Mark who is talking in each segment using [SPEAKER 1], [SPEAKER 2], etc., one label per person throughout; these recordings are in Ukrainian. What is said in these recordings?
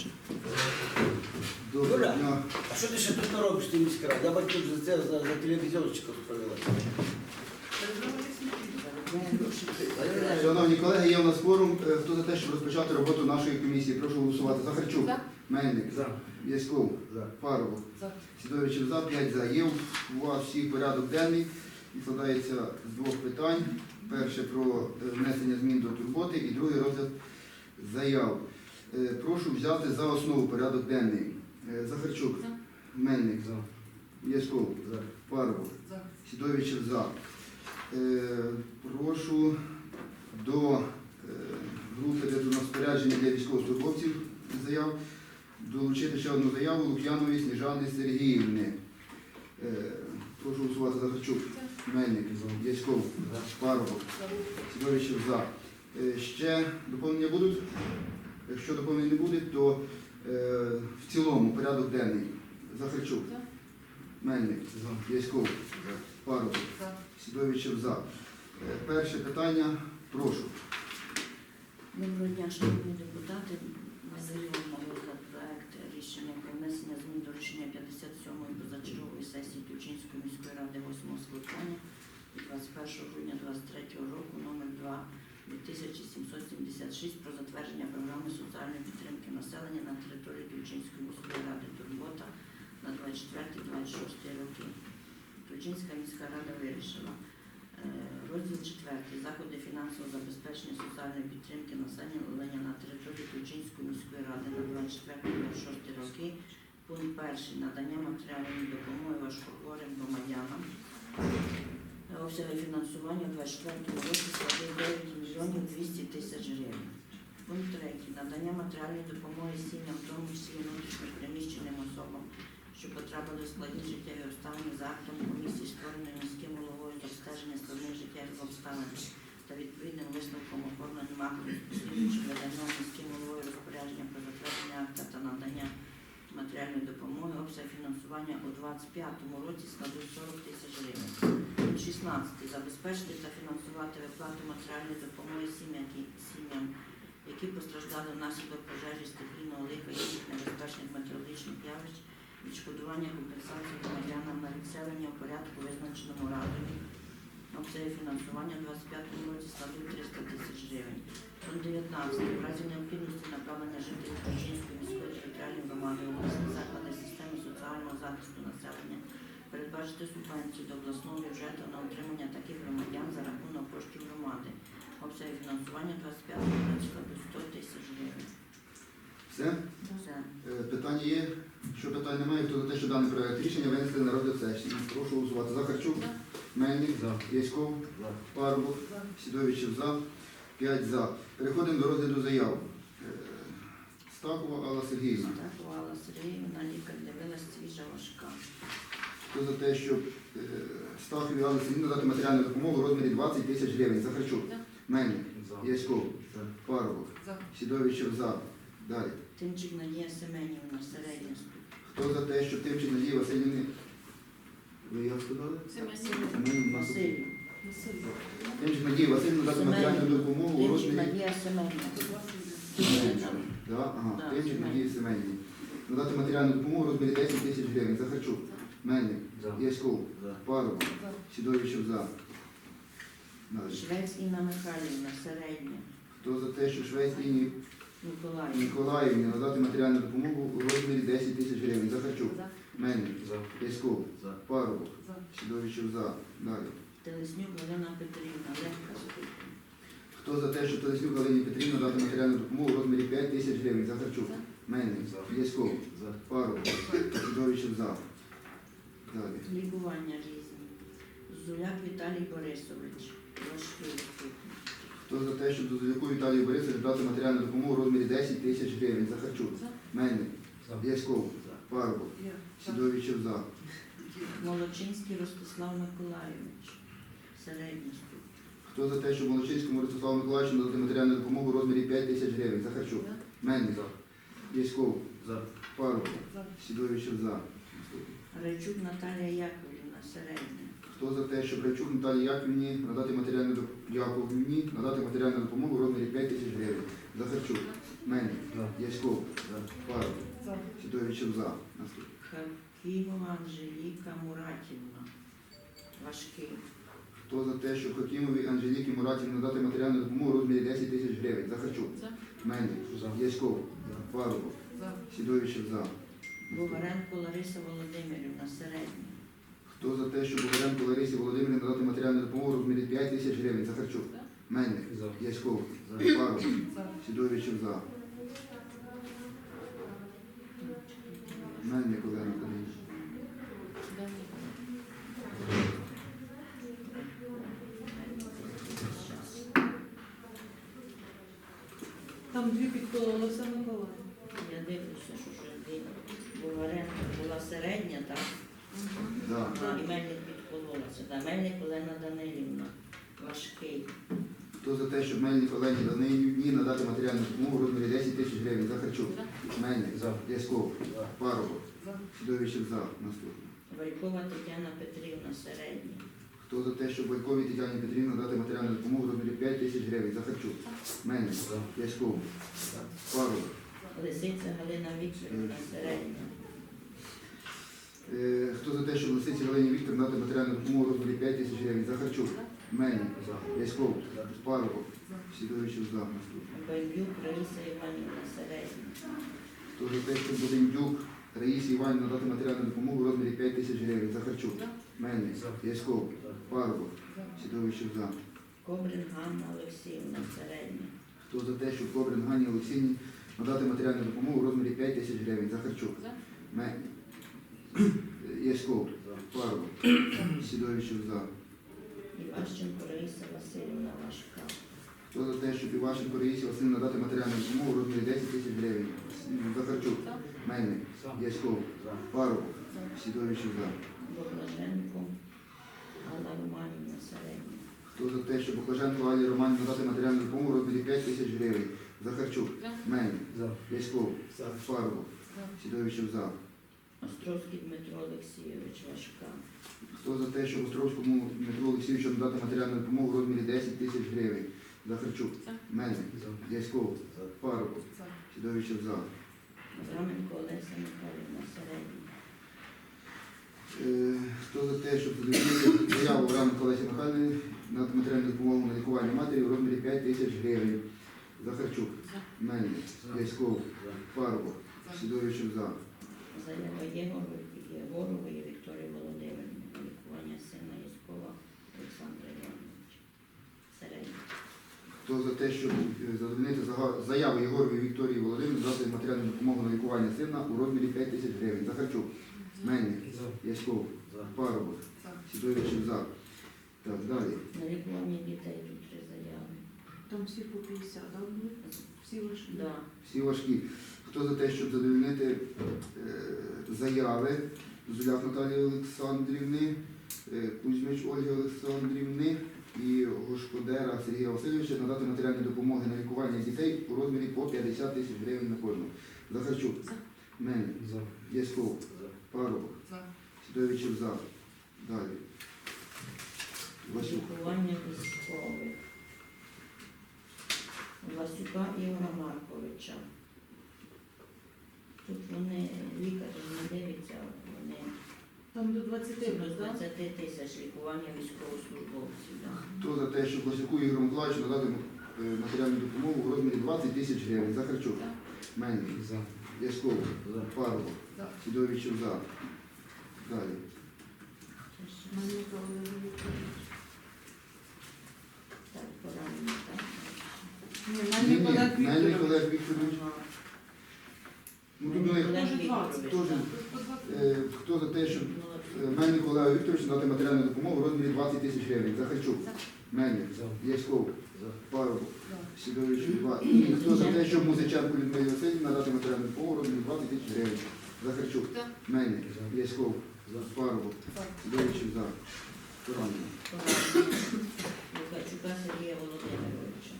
[SPEAKER 1] можна.
[SPEAKER 2] Доброго дня.
[SPEAKER 3] А що ти ще тут не робиш, ти міська рада? Я бачу, за це за, за телевізорчиком справила.
[SPEAKER 2] Шановні колеги, є у нас форум. Е, Хто за те, щоб розпочати роботу нашої комісії? Прошу голосувати. Захарчук.
[SPEAKER 1] За.
[SPEAKER 2] Мельник.
[SPEAKER 3] За.
[SPEAKER 2] Яськов.
[SPEAKER 3] За.
[SPEAKER 2] Парубов.
[SPEAKER 1] За.
[SPEAKER 2] Сідовичів за, 5 за. Є у вас всіх порядок денний. І складається з двох питань. Перше про е, внесення змін до турботи і другий розгляд заяв. Е, Прошу взяти за основу порядок денний. Е, Захарчук.
[SPEAKER 1] За.
[SPEAKER 2] Мельник.
[SPEAKER 3] За. За.
[SPEAKER 2] Сідовичів за. Е, прошу до групи де до розпорядження для військовослужбовців заяв долучити ще одну заяву Лук'янової Сніжани Сергіївни. Прошу голосувати за Харчук. Мельник, Яськов, Парубов, Сідовичів за. Ще доповнення будуть? Якщо доповнень не буде, то е, в цілому порядок денний. Захарчук.
[SPEAKER 1] За.
[SPEAKER 2] Мельник, Яськов, Парубов,
[SPEAKER 1] За.
[SPEAKER 2] Сідовичів за. Е, Перше питання, прошу.
[SPEAKER 4] Доброго дня, шановні депутати. Ми заявимо на розгляд проект рішення про внесення змін до рішення 57-ї позачергової сесії Тульчинської міської ради 8 скликання від 21 грудня 2023 року номер 2 2776 про затвердження програми соціальної підтримки населення на території Тульчинської міської ради Турбота на 24-26 роки. Тульчинська міська рада вирішила Е, Розділ 4. Заходи фінансового забезпечення соціальної підтримки населення на території Ключинської міської ради на 24-26 роки. Пункт 1. Надання матеріальної допомоги важкохворим громадянам. Обсяги фінансування у 24 році складуть 9 мільйонів 200 тисяч гривень. Пункт 3. Надання матеріальної допомоги сім'ям, в тому числі внутрішньо переміщеним особам, що потрапили в складні життєві обставини за актом комісії, створеної міським головою з обстеження складних життєвих обставин та відповідним висновком оформленим актом, слідуючи видання міським головою розпорядження про затвердження акта та надання матеріальної допомоги, обсяг фінансування у 2025 році складуть 40 тисяч гривень. 16. Забезпечити та фінансувати виплату матеріальної допомоги сім'ям, які- постраждали внаслідок пожежі стихійного лиха і небезпечних метеорологічних явищ, відшкодування компенсації громадянам на відселення в порядку, визначеному радою. Обсяги фінансування у 25 році складуть 300 тисяч гривень. Пункт 19. В разі необхідності направлення жителів Ключинської міської територіальної громади обласні заклади системи соціального захисту населення передбачити субвенцію до обласного бюджету на утримання таких громадян за рахунок коштів громади. Обсяги фінансування 25 році складуть 100 тисяч гривень.
[SPEAKER 2] Все?
[SPEAKER 4] Все.
[SPEAKER 2] Е, Питання є? Якщо питань немає, хто за те, що даний проект рішення винести на розгляд сесії. Прошу голосувати. Захарчук. Мельник. Яськов. Парубов. Сідовичів за. 5 за. Переходимо до розгляду заяв. Е, Стахова Алла Сергіївна.
[SPEAKER 4] Так, Алла Сергіївна, лікар дивилась свіжа важка.
[SPEAKER 2] Хто за те, щоб е, Стахові Аллі Сергіївні надати матеріальну допомогу в розмірі 20 тисяч гривень. Захарчук.
[SPEAKER 1] За.
[SPEAKER 2] Мельник. Яськов. Парубов.
[SPEAKER 1] За.
[SPEAKER 2] Сідовичів за. Далі.
[SPEAKER 4] Тимчик Надія Семенівна, середня.
[SPEAKER 2] Хто за те, щоб Тимчик Надії Васильівни... Ви як сказали? Ми-
[SPEAKER 4] Василь.
[SPEAKER 2] Тимчик Надії Васильівни надати матеріальну допомогу у розмірі...
[SPEAKER 4] Надія Семенівна.
[SPEAKER 2] Надії Семенівні. Надати матеріальну допомогу у розмірі 10 тисяч гривень. Захарчук. Мельник. Яськов. Парубов. Сідовичів за.
[SPEAKER 4] Швець Інна Михайлівна, середня.
[SPEAKER 2] Хто за те, що Швець Інні. Миколаївні надати матеріальну допомогу у розмірі 10 тисяч гривень. Захарчук. Мельник. Яськов. Парубов. Сідовичів за. Далі.
[SPEAKER 4] Телеснюк Галина Петрівна, легка ступінь.
[SPEAKER 2] Хто за те, що Телеснюк Галині Петрівні надати матеріальну допомогу у розмірі 5 тисяч гривень. Захарчук. Мельник. Яськов. Парубов. Сідовичів за. Далі.
[SPEAKER 4] Лікування різні. Зуляк Віталій Борисович, важкий.
[SPEAKER 2] Хто за те, щоб дозвіку Віталію Борисовичу дати матеріальну допомогу у розмірі 10 тисяч гривень. Захарчук. Мельник. Яськов. Парубов. Сідовичів за.
[SPEAKER 4] Молочинський Ростислав Миколайович, середня ступінь.
[SPEAKER 2] Хто за те, щоб Молочинському Ростиславу Миколаївичу надати матеріальну допомогу у розмірі 5 тисяч гривень. Захарчук. Мельник. Яськов. Парубов. Сідовичів за.
[SPEAKER 4] Райчук Наталія Яковлівна, середня.
[SPEAKER 2] Хто за те, щоб Райчук Наталії Яківні надати матеріальну доп- Яковні надати матеріальну допомогу в розмірі 5 тисяч гривень. Захарчук, Мельник, Яськов, Паруб, Сідовичів за. Наступний.
[SPEAKER 4] Хакімова Анжеліка Муратівна. Важкий.
[SPEAKER 2] Хто за те, щоб Хакімові Анжеліки Муратівні надати матеріальну допомогу в розмірі 10 тисяч гривень. Захарчук, Мельник, Яськов, Паруб, Сідовичів за.
[SPEAKER 4] Буваренко Лариса Володимирівна. Середня.
[SPEAKER 2] Хто за те, щоб Богданку Ларисі Володимирівні надати матеріальну допомогу в розмірі 5 тисяч гривень? Захарчук. Мельник. Яськов. Паруб. Сідовичів за. Мельник Олена
[SPEAKER 1] Там дві підкололи все Миколаїв.
[SPEAKER 4] Я дивлюся, що щось дивно. Буваренко була середня, так?
[SPEAKER 2] Да.
[SPEAKER 4] І Мельник підкололася. Да. Мельник Олена Данилівна. Важкий.
[SPEAKER 2] Хто за те, щоб Мельник Олені Данилівні надати матеріальну допомогу в розмірі 10 тисяч гривень? Захарчук. Мельник. За. Яськов. Паруб. Сідовичів за. Наступне.
[SPEAKER 4] Валькова Тетяна Петрівна. Середня.
[SPEAKER 2] Хто за те, щоб Бойковій Тетяні Петрівні надати матеріальну допомогу в розмірі 5 тисяч гривень? Захарчук. Мельник. Яськов. Паруб.
[SPEAKER 4] Лисиця Галина Вікторівна. Середня.
[SPEAKER 2] Е, Хто за те, щоб Лисиці Галині Віктор надати матеріальну допомогу в розмірі 5 тисяч гривень? Захарчук. Мельник. Яськов. Паруб. Сідовичів за. Наступне.
[SPEAKER 4] Бандюк Раїса Іванівна. Середня.
[SPEAKER 2] Хто за те, щоб Будендюк Раїсі Іванівні надати матеріальну допомогу в розмірі 5 тисяч гривень? Захарчук. Мельник. Яськов. Паруб. Сідовичів за.
[SPEAKER 4] Кобрин Ганна Олексіївна. Середня.
[SPEAKER 2] Хто за те, щоб Кобрин Гані Олексійні надати матеріальну допомогу в розмірі 5 тисяч гривень? Захарчук. Мельник. Яськов. Паруб. Сідовичів за.
[SPEAKER 4] Іващенко Раїса Васильівна. Важка.
[SPEAKER 2] Хто за те, щоб Івашенко Раїсі Васильівні надати матеріальну допомогу в розмірі 10 тисяч гривень? Захарчук. Мельник. Яськов. Паруб. Сідовичів за.
[SPEAKER 4] Богдаженко Алла Романівна. Середня.
[SPEAKER 2] Хто за те, щоб Баклаженко Алі Романі надати матеріальну допомогу в розмірі 5 тисяч гривень? Захарчук. Мельник. Яськов. Паруб. Сідовичів за.
[SPEAKER 4] Островський Дмитро Олексійович. Важка.
[SPEAKER 2] Хто за те, щоб Островському Дмитру Олексійовичу надати матеріальну допомогу в розмірі 10 тисяч гривень? Захарчук. Мельник. Яськов. Паруб. Сідовичів за.
[SPEAKER 4] Абраменко Олеся Михайлівна. Середня.
[SPEAKER 2] Е, Хто за те, щоб задовольнити заяву Ранку Олесі Михайлівни надати матеріальну допомогу на лікування матері в розмірі 5 тисяч гривень? Захарчук. Мельник. Яськов. Паруб. Сідовичів за.
[SPEAKER 4] Заява Єгорової Єгорової Вікторії Володимирівни на лікування сина Яськова Олександра Івановича.
[SPEAKER 2] Хто за те, щоб е, задовольнити заяву Єгорової Вікторії Володимирівни дати матеріальну допомогу на лікування сина у розмірі 5 тисяч гривень? Захарчук. Мельник. Яськов. Парубок. Сідовичів за. Так, далі.
[SPEAKER 4] На лікування дітей тут три заяви.
[SPEAKER 1] Там всі по 50, да, були? Всі важкі.
[SPEAKER 4] Да.
[SPEAKER 2] Всі важкі. Хто за те, щоб задовольнити е, заяви Зуляк Наталії Олександрівни, е, Кузьмич Ольги Олександрівни і Гошкодера Сергія Васильовича надати матеріальні допомоги на лікування дітей у розмірі по 50 тисяч гривень на кожного. Захарчук. Мельник. Яськов. Парубок. Сідовичів за. Далі. Васюк.
[SPEAKER 4] Лікування військових. Васюка Ігора Марковича. Тут вони лікарі не дивляться, вони
[SPEAKER 1] Там до 20
[SPEAKER 4] до
[SPEAKER 1] так?
[SPEAKER 4] 20 тисяч лікування військовослужбовців. Да.
[SPEAKER 2] Хто за те, щоб Васюку Ігорю Миколаївичу надати е, матеріальну допомогу в розмірі 20 тисяч гривень? Захарчук. Мельник. Яськов. Парубок.
[SPEAKER 1] Пару,
[SPEAKER 2] Сідовичів за. Далі.
[SPEAKER 1] Ні,
[SPEAKER 2] Ні,
[SPEAKER 1] Мельник Олег Вікторович.
[SPEAKER 2] Ну, тут тоже. них,
[SPEAKER 4] Олег
[SPEAKER 1] Може, 20.
[SPEAKER 4] Вікторович,
[SPEAKER 2] Теж.
[SPEAKER 4] так.
[SPEAKER 1] По 20.
[SPEAKER 2] е, хто за те, щоб Мельник Олег Вікторович надати матеріальну допомогу в розмірі 20 тисяч гривень? Захарчук. Мельник. Яськов. Парубок. За. І хто за те, щоб Музиченку Людмилі Васильівні надати матеріальну допомогу в розмірі 20 тисяч гривень? Захарчук.
[SPEAKER 1] За.
[SPEAKER 2] Мельник. Яськов. Парубок.
[SPEAKER 1] За.
[SPEAKER 2] Сідовичів за. Поранення.
[SPEAKER 4] поранення. Сергія Володимировича.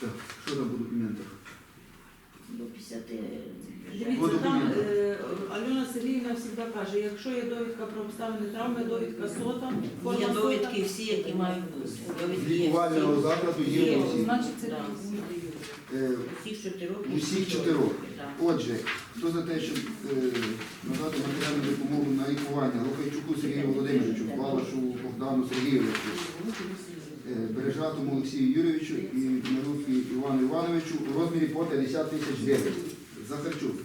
[SPEAKER 2] Так, що там по документах?
[SPEAKER 4] До 50
[SPEAKER 1] Сергіївна завжди каже, якщо є довідка про обставини травми, довідка сота, форма
[SPEAKER 4] Є
[SPEAKER 1] сота.
[SPEAKER 4] довідки всі, які мають бути. Довідки є
[SPEAKER 2] Лікувального
[SPEAKER 4] всі.
[SPEAKER 2] закладу є усі.
[SPEAKER 1] Значить, це
[SPEAKER 4] Да.
[SPEAKER 1] не дають.
[SPEAKER 2] Е,
[SPEAKER 4] Усіх чотирьох.
[SPEAKER 2] Усіх чотирьох.
[SPEAKER 4] Так.
[SPEAKER 2] Отже, хто за те, щоб е, надати матеріальну допомогу на лікування Лукайчуку Сергію Володимировичу, Балашу Богдану Сергійовичу, е, Бережатому Олексію Юрійовичу і Маруфі Івану Івановичу у розмірі по 50 тисяч гривень. Захарчук,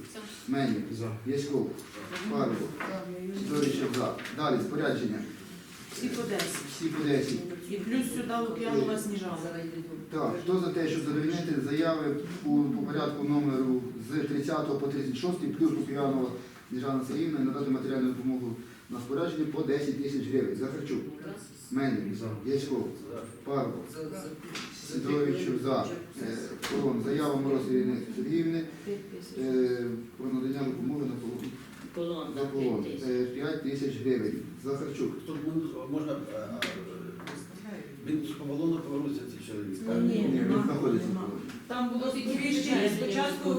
[SPEAKER 2] Мені, Яськов, Парубок, Сидоричев за. Далі, спорядження.
[SPEAKER 1] Всі по 10.
[SPEAKER 2] Всі по 10.
[SPEAKER 1] І плюс сюди Лук'янова Сніжана.
[SPEAKER 2] Так, хто за те, щоб задовольнити заяви по, по порядку номеру з 30 по 36, плюс Лук'янова Сніжана Сергіївна, надати матеріальну допомогу на спорядження по 10 тисяч гривень. Захарчук, Мельник, Яськов, Парубок, Сидоровичів за. Е, Колон, заява Мороз Ірини Сергіївни
[SPEAKER 1] 5 тисяч.
[SPEAKER 2] е, про надання допомоги на полон.
[SPEAKER 4] Колон
[SPEAKER 2] полон.
[SPEAKER 4] 5 тисяч.
[SPEAKER 2] 5 тисяч гривень. Захарчук.
[SPEAKER 3] Тут ну, можна, е, він по балону повернувся цей чоловік.
[SPEAKER 1] Ні, ні,
[SPEAKER 2] Ні, він знаходиться.
[SPEAKER 1] Там було
[SPEAKER 4] Це
[SPEAKER 1] сповіщення. Спочатку,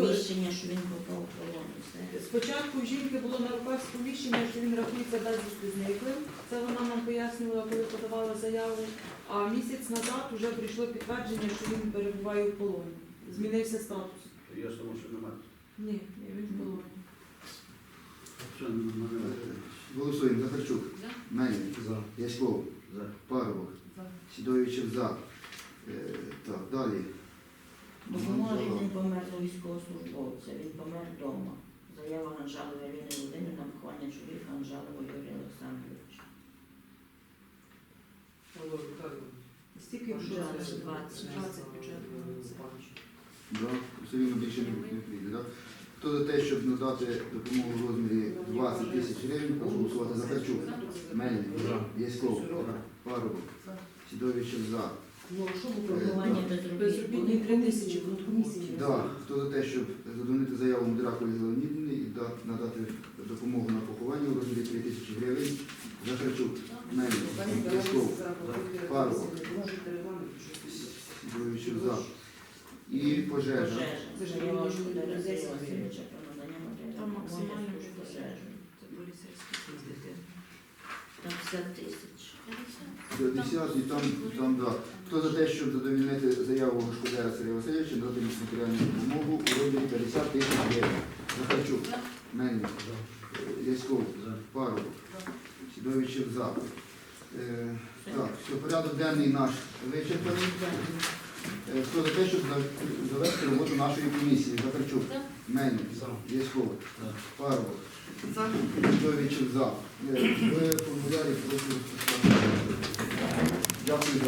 [SPEAKER 4] що він попав в полон. і все.
[SPEAKER 1] Спочатку в жінки було на руках сповіщення, що він рахується безвісти зниклим. Це вона нам пояснювала, коли подавала заяву. А місяць назад вже прийшло підтвердження, що він перебуває у полоні. Змінився статус.
[SPEAKER 3] Я ж тому, що немає.
[SPEAKER 1] Ні, ні, він в полоні.
[SPEAKER 3] Що немає?
[SPEAKER 2] Голосуємо. Захарчук. Мельник. Яськов.
[SPEAKER 3] За.
[SPEAKER 2] Парубок.
[SPEAKER 1] За.
[SPEAKER 2] Сідовичів за. Е, так, далі.
[SPEAKER 4] Допомога рідним померлого військовослужбовця. Він помер вдома. Заява Ганжалова Ірини Володимирівни на поховання чоловіка Ганжалова Юрія Олександровича.
[SPEAKER 1] Стільки
[SPEAKER 4] Вже
[SPEAKER 1] бюджету?
[SPEAKER 4] 20.
[SPEAKER 1] 20 бюджету.
[SPEAKER 2] Да? Все рівно більше не не прийде. Да? Хто за те, щоб надати допомогу в розмірі 20 тисяч гривень, прошу голосувати за Харчук. Мельник. Яськов. Парубок. Сідовичів за.
[SPEAKER 1] Ну, що Безробітні
[SPEAKER 4] безробітних.
[SPEAKER 1] 3 тисячі, комісії.
[SPEAKER 2] Да. Хто за те, щоб задовольнити заяву Мудраку Леонідівни і да- надати допомогу на поховання у розмірі 3 тисячі гривень. Захарчук. Мельник. Яськов. Парубок. Сідовичів за. І пожежа.
[SPEAKER 4] Пожежа. Васильовича про надання
[SPEAKER 1] Там максимально
[SPEAKER 4] з.
[SPEAKER 1] Це поліцейські служби.
[SPEAKER 4] Там 50 тисяч.
[SPEAKER 2] 50 і там, там, да. Хто за те, щоб задовільнити заяву Шкодера Сергія Васильовича, надати матеріальну допомогу у розмірі 50 тисяч гривень. Захарчук, Мельник, е, Яськов, Парубок, Сідовичів за. Е, так, все, порядок денний наш вичерпаний. Е, хто за те, щоб за- завести роботу нашої комісії? Захарчук, Мельник, Яськов, Парубок, Сідовичів за. Е, В формулярі. Дякую за